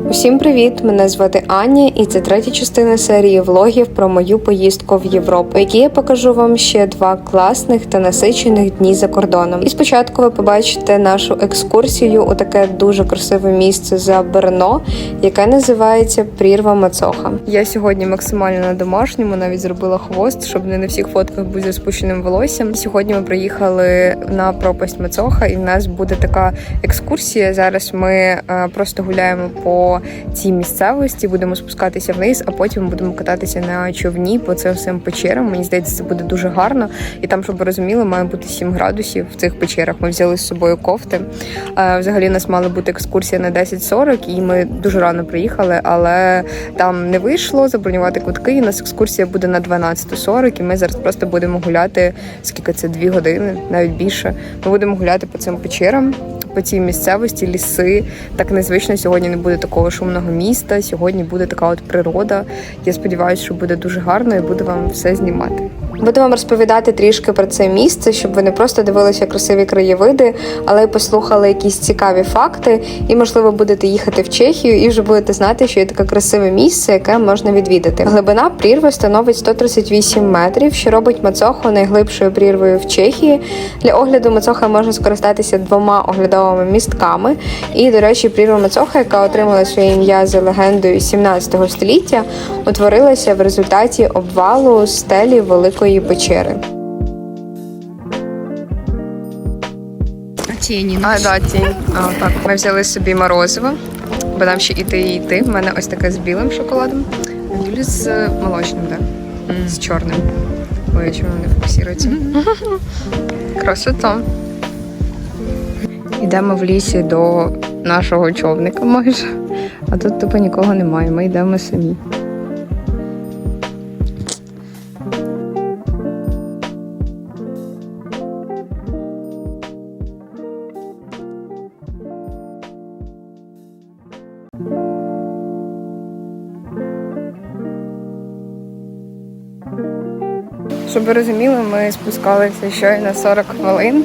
Усім привіт! Мене звати Аня, і це третя частина серії влогів про мою поїздку в Європу, в якій я покажу вам ще два класних та насичених дні за кордоном. І спочатку ви побачите нашу екскурсію у таке дуже красиве місце за Берно, яке називається Прірва Мацоха. Я сьогодні максимально на домашньому, навіть зробила хвост, щоб не на всіх фотках бути зі спущеним волоссям. Сьогодні ми приїхали на пропасть Мацоха, і в нас буде така екскурсія. Зараз ми е, просто гуляємо по цій місцевості, будемо спускатися вниз, а потім будемо кататися на човні по цим всім печерам. Мені здається, це буде дуже гарно. І там, щоб ви розуміли, має бути 7 градусів в цих печерах. Ми взяли з собою кофти. Е, Взагалі у нас мала бути екскурсія на 10.40, і ми дуже рано приїхали, але там не вийшло забронювати квитки. І у нас екскурсія буде на 12.40, і ми зараз просто будемо гуляти. Скільки це дві години, навіть більше. Ми будемо гуляти по цим печерам. По цій місцевості, ліси. Так незвично сьогодні не буде такого шумного міста. Сьогодні буде така от природа. Я сподіваюся, що буде дуже гарно і буду вам все знімати. Буду вам розповідати трішки про це місце, щоб ви не просто дивилися красиві краєвиди, але й послухали якісь цікаві факти, і, можливо, будете їхати в Чехію і вже будете знати, що є таке красиве місце, яке можна відвідати. Глибина прірви становить 138 метрів, що робить Мацоху найглибшою прірвою в Чехії. Для огляду Мацоха можна скористатися двома оглядовими містками. І, до речі, прірва Мацоха, яка отримала своє ім'я за легендою 17 століття, утворилася в результаті обвалу стелі Великої печери. Тіні. А, да, тінь. А, так. Ми взяли собі морозиво, бо нам ще іти і йти. У мене ось таке з білим шоколадом, а Юлі з молочним, да? з чорним. Ой, чому не фокусується? Красота. Йдемо в лісі до нашого човника майже. А тут тупо нікого немає. Ми йдемо самі. Щоб ви розуміли, ми спускалися щойно 40 хвилин,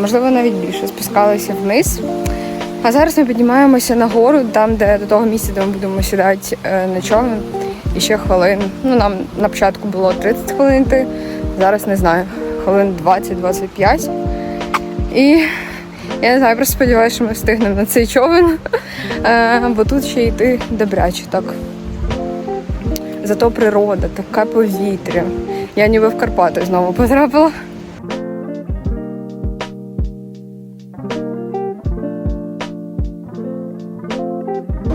можливо, навіть більше. Спускалися вниз. А зараз ми піднімаємося на гору, там, де до того місця, де ми будемо сідати е, на човен. І ще хвилин. Ну, нам на початку було 30 хвилин йти, зараз не знаю, хвилин 20-25. І я не знаю, просто сподіваюся, що ми встигнемо на цей човен, Е, бо тут ще йти добряче так. Зато природа, таке повітря. Я ніби в Карпати знову потрапила.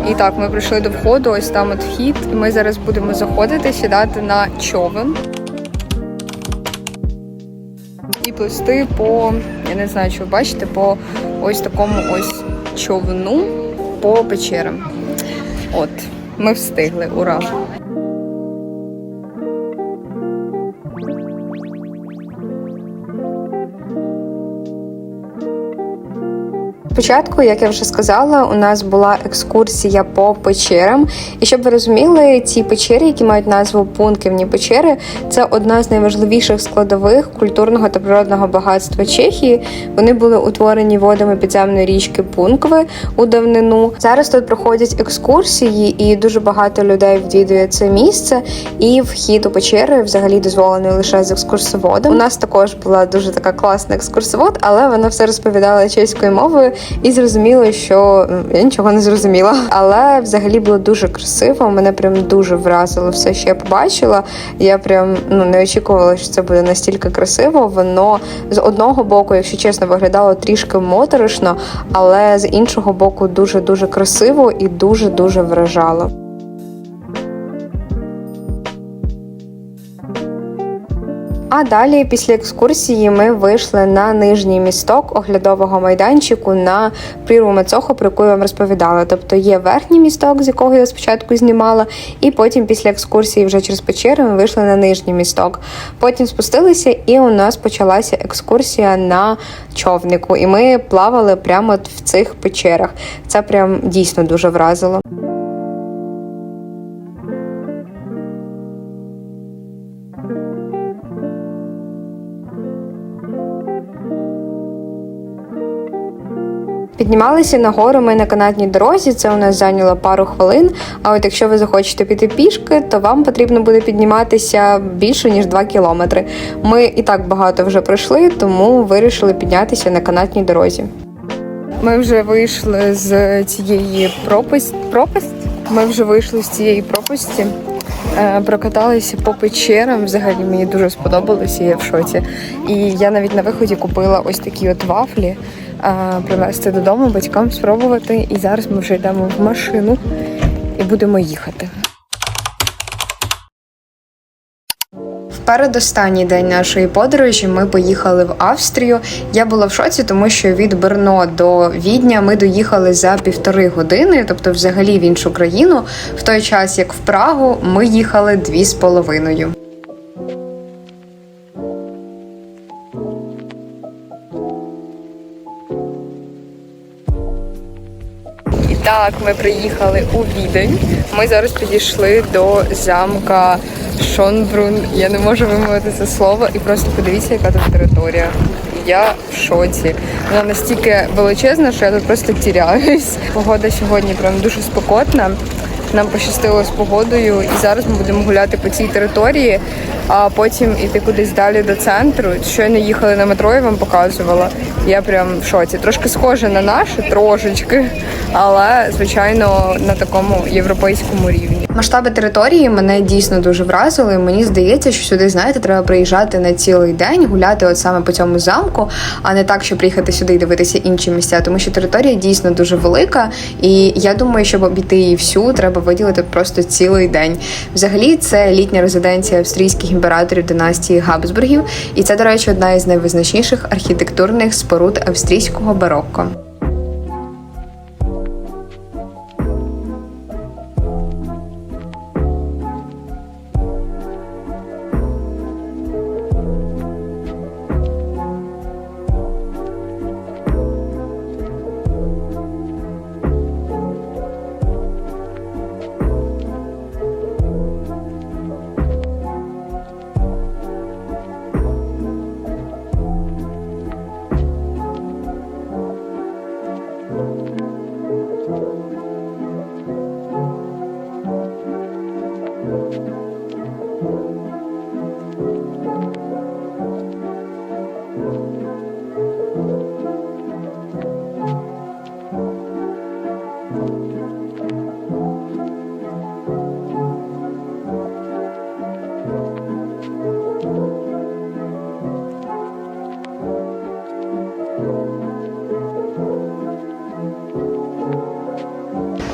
І так, ми прийшли до входу, ось там от вхід. І ми зараз будемо заходити, сідати на човен. І плисти по, я не знаю, чи ви бачите, по ось такому ось човну по печерам. От, ми встигли, ура! Спочатку, як я вже сказала, у нас була екскурсія по печерам. І щоб ви розуміли, ці печери, які мають назву пунківні печери, це одна з найважливіших складових культурного та природного багатства Чехії. Вони були утворені водами підземної річки Пункви у давнину. Зараз тут проходять екскурсії, і дуже багато людей відвідує це місце. І вхід у печери взагалі дозволений лише з екскурсоводом. У нас також була дуже така класна екскурсовод, але вона все розповідала чеською мовою. І зрозуміло, що я нічого не зрозуміла. Але взагалі було дуже красиво. Мене прям дуже вразило все, що я побачила. Я прям ну не очікувала, що це буде настільки красиво. Воно з одного боку, якщо чесно, виглядало трішки моторошно, але з іншого боку, дуже дуже красиво і дуже дуже вражало. А далі, після екскурсії, ми вийшли на нижній місток оглядового майданчику на прірву Мацоху, про яку я вам розповідала. Тобто є верхній місток, з якого я спочатку знімала, і потім після екскурсії вже через печери ми вийшли на нижній місток. Потім спустилися, і у нас почалася екскурсія на човнику. І ми плавали прямо в цих печерах. Це прям дійсно дуже вразило. Піднімалися на гору ми на канатній дорозі. Це у нас зайняло пару хвилин. А от якщо ви захочете піти пішки, то вам потрібно буде підніматися більше ніж 2 кілометри. Ми і так багато вже пройшли, тому вирішили піднятися на канатній дорозі. Ми вже вийшли з цієї пропасть. пропасть? Ми вже вийшли з цієї пропасті. Е, Прокаталися по печерам. Взагалі мені дуже сподобалося, я в шоці. І я навіть на виході купила ось такі от вафлі привезти додому, батькам спробувати. І зараз ми вже йдемо в машину і будемо їхати. Передостанній день нашої подорожі ми поїхали в Австрію. Я була в шоці, тому що від Берно до Відня ми доїхали за півтори години, тобто, взагалі в іншу країну. В той час, як в Прагу, ми їхали дві з половиною. Так, ми приїхали у Відень. Ми зараз підійшли до замка Шонбрун. Я не можу вимовити це слово. І просто подивіться, яка тут територія. Я в шоці. Вона настільки величезна, що я тут просто тіряюсь. Погода сьогодні прям дуже спекотна. Нам пощастило з погодою, і зараз ми будемо гуляти по цій території, а потім іти кудись далі до центру. Щойно їхали на метро, я вам показувала. Я прям в шоці. Трошки схоже на наше, трошечки, але звичайно на такому європейському рівні. Масштаби території мене дійсно дуже вразили. Мені здається, що сюди, знаєте, треба приїжджати на цілий день, гуляти от саме по цьому замку, а не так, щоб приїхати сюди і дивитися інші місця, тому що територія дійсно дуже велика. І я думаю, щоб обійти її всю, треба виділити просто цілий день. Взагалі, це літня резиденція австрійських імператорів династії Габсбургів, і це, до речі, одна із найвизначніших архітектурних споруд австрійського барокко.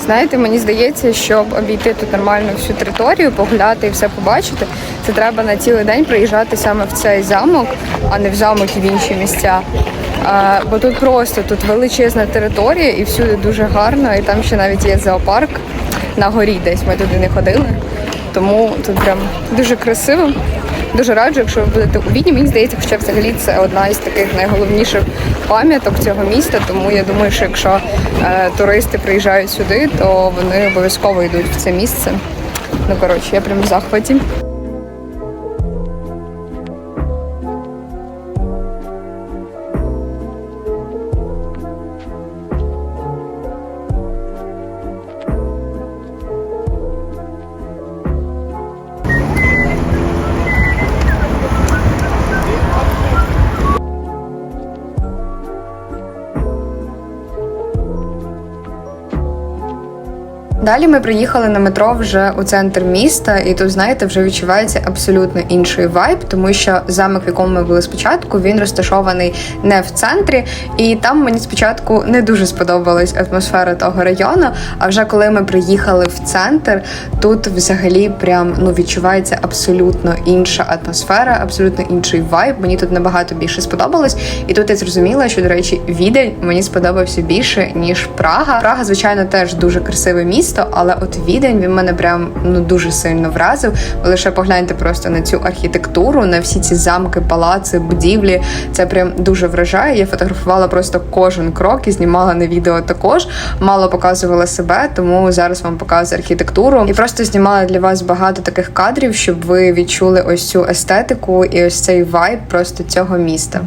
Знаєте, мені здається, щоб обійти тут нормально всю територію, погуляти і все побачити, це треба на цілий день приїжджати саме в цей замок, а не в замок і в інші місця. А, бо тут просто тут величезна територія і всюди дуже гарно, і там ще навіть є зоопарк на горі десь. Ми туди не ходили. Тому тут прям дуже красиво. Дуже раджу, якщо ви будете у Відні. Мені здається, хоча взагалі це одна із таких найголовніших пам'яток цього міста. Тому я думаю, що якщо е, туристи приїжджають сюди, то вони обов'язково йдуть в це місце. Ну коротше, я прям в захваті. Далі ми приїхали на метро вже у центр міста, і тут, знаєте, вже відчувається абсолютно інший вайб, тому що замок, в якому ми були спочатку, він розташований не в центрі, і там мені спочатку не дуже сподобалась атмосфера того району. А вже коли ми приїхали в центр, тут взагалі прям ну відчувається абсолютно інша атмосфера, абсолютно інший вайб. Мені тут набагато більше сподобалось, і тут я зрозуміла, що до речі, відень мені сподобався більше ніж Прага. Прага, звичайно, теж дуже красиве місто, але от відень він мене прям ну дуже сильно вразив. Ви лише погляньте просто на цю архітектуру, на всі ці замки, палаци, будівлі. Це прям дуже вражає. Я фотографувала просто кожен крок і знімала на відео також. Мало показувала себе, тому зараз вам показую архітектуру і просто знімала для вас багато таких кадрів, щоб ви відчули ось цю естетику і ось цей вайб просто цього міста.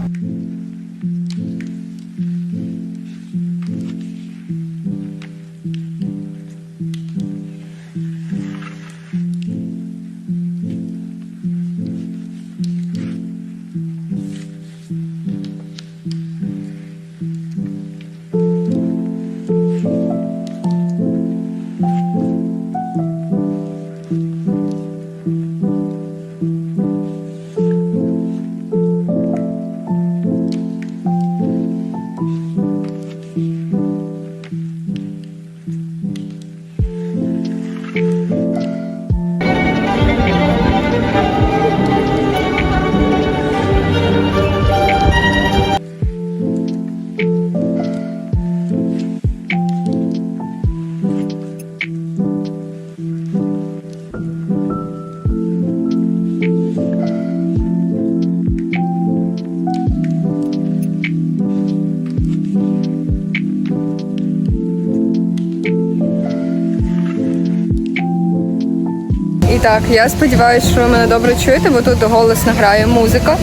Так, я сподіваюся, що ви мене добре чуєте, бо тут голосно грає музика.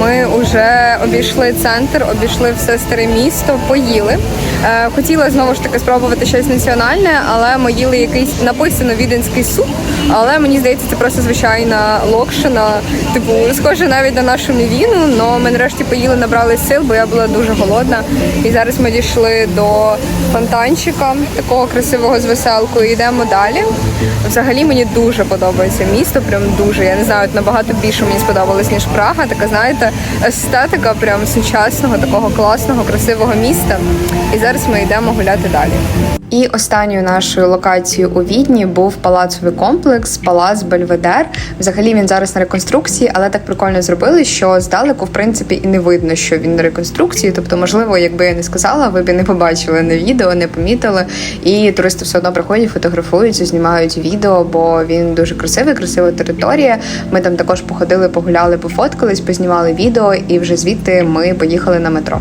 Ми вже обійшли центр, обійшли все старе місто, поїли. Е, хотіла знову ж таки спробувати щось національне, але ми їли якийсь написано віденський суп. Але мені здається, це просто звичайна локшина, типу, схоже навіть на нашу мівіну. але ми нарешті поїли, набрали сил, бо я була дуже голодна. І зараз ми дійшли до фонтанчика, такого красивого з веселкою. Йдемо далі. Взагалі мені дуже подобається місто, прям дуже. Я не знаю, набагато більше мені сподобалось, ніж Прага. Така, знаєте, естетика прям сучасного, такого класного, красивого міста. І зараз ми йдемо гуляти далі. І останньою нашою локацією у Відні був палацовий комплекс, палац Бельведер. Взагалі він зараз на реконструкції, але так прикольно зробили, що здалеку, в принципі, і не видно, що він на реконструкції. Тобто, можливо, якби я не сказала, ви б не побачили на відео, не помітили. І туристи все одно приходять, фотографуються, знімають відео, бо він дуже красивий, красива територія. Ми там також походили, погуляли, пофоткались, познімали відео, і вже звідти ми поїхали на метро.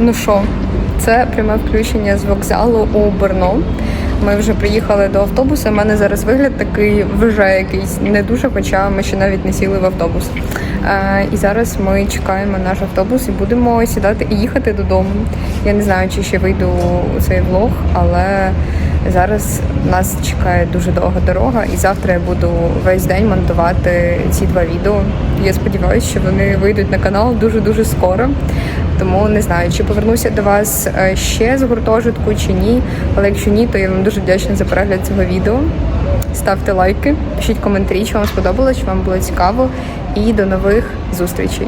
Ну що, це пряме включення з вокзалу у Берно. Ми вже приїхали до автобуса. У мене зараз вигляд такий вже якийсь не дуже, хоча ми ще навіть не сіли в автобус. І зараз ми чекаємо наш автобус і будемо сідати і їхати додому. Я не знаю, чи ще вийду у цей влог, але зараз нас чекає дуже довга дорога, і завтра я буду весь день монтувати ці два відео. Я сподіваюся, що вони вийдуть на канал дуже дуже скоро. Тому не знаю, чи повернуся до вас е, ще з гуртожитку чи ні. Але якщо ні, то я вам дуже вдячна за перегляд цього відео. Ставте лайки, пишіть коментарі, чи вам сподобалось, чи вам було цікаво. І до нових зустрічей.